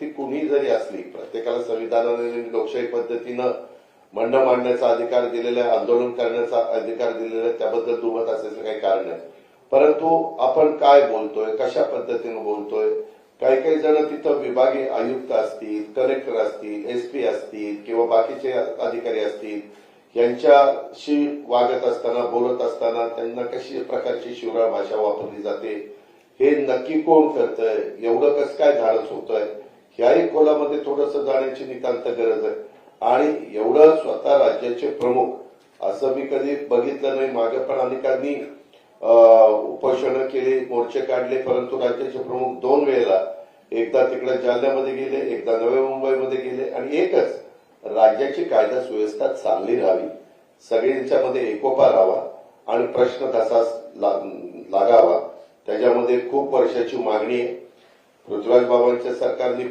व्यक्ती कुणी जरी असली प्रत्येकाला संविधानाने लोकशाही पद्धतीनं म्हणणं मांडण्याचा अधिकार दिलेला आहे आंदोलन करण्याचा अधिकार दिलेला आहे त्याबद्दल दुमत असण्याचं काही कारण नाही. परंतु आपण काय बोलतोय कशा पद्धतीनं बोलतोय? काही काही जण तिथं विभागीय आयुक्त असतील कलेक्टर असतील एसपी असतील किंवा बाकीचे अधिकारी असतील यांच्याशी वागत असताना बोलत असताना त्यांना कशी प्रकारची शिवराळ भाषा वापरली जाते? हे नक्की कोण करतंय? एवढं कसं काय धाडस होतंय? ह्याही खोलामध्ये थोडंसं जाण्याची नितांत गरज आहे. आणि एवढं स्वतः राज्याचे प्रमुख असं मी कधी बघितलं नाही. मागे पण अनेकांनी उपोषण केली मोर्चे काढले परंतु राज्याचे प्रमुख दोन वेळेला एकदा तिकडे जालन्यामध्ये गेले एकदा नव्या मुंबईमध्ये गेले आणि एकच राज्याची कायदा सुव्यवस्था चालली राहावी. सगळ्यांच्यामध्ये एकोपा राहावा आणि प्रश्न तसाच लागावा. त्याच्यामध्ये खूप वर्षाची मागणी आहे. पृथ्वीराज बाबांच्या सरकारने